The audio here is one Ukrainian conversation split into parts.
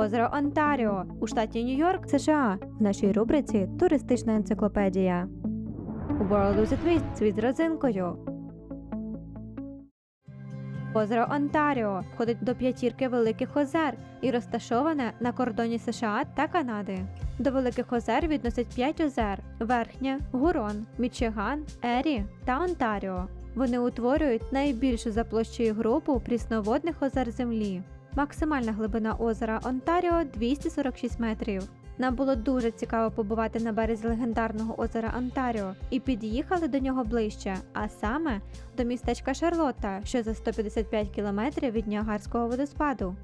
Озеро Онтаріо у штаті Нью-Йорк, США. В нашій рубриці Туристична енциклопедія. World with a Twist – світ з родзинкою. Озеро Онтаріо входить до п'ятірки великих озер і розташоване на кордоні США та Канади. До великих озер відносять п'ять озер: Верхнє, Гурон, Мічиган, Ері та Онтаріо. Вони утворюють найбільшу за площею групу прісноводних озер Землі. Максимальна глибина озера Онтаріо 246 метрів. Нам було дуже цікаво побувати на березі легендарного озера Онтаріо і під'їхали до нього ближче, а саме до містечка Шарлотта, що за 155 кілометрів від Ніагарського водоспаду.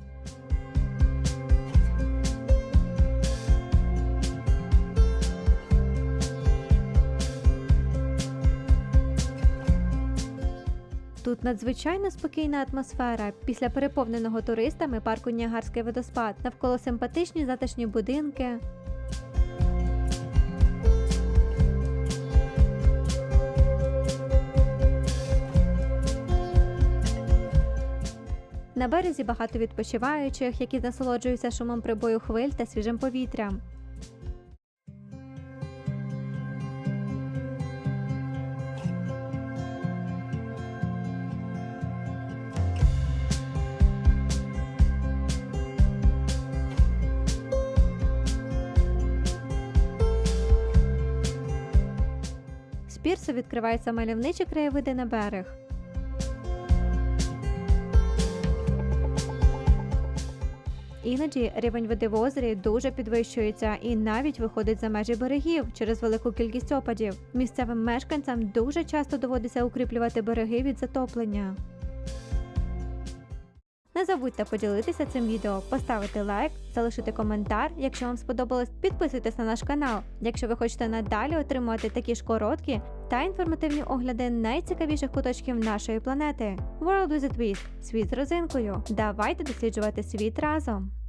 Тут надзвичайно спокійна атмосфера після переповненого туристами парку Ніагарський водоспад, навколо симпатичні затишні будинки. На березі багато відпочиваючих, які насолоджуються шумом прибою хвиль та свіжим повітрям. Пірсу відкриваються мальовничі краєвиди на берег. Іноді рівень води в озері дуже підвищується і навіть виходить за межі берегів через велику кількість опадів. Місцевим мешканцям дуже часто доводиться укріплювати береги від затоплення. Не забудьте поділитися цим відео, поставити лайк, залишити коментар. Якщо вам сподобалось, підписуйтесь на наш канал. Якщо ви хочете надалі отримувати такі ж короткі та інформативні огляди найцікавіших куточків нашої планети. World with a Twist – світ з розинкою. Давайте досліджувати світ разом.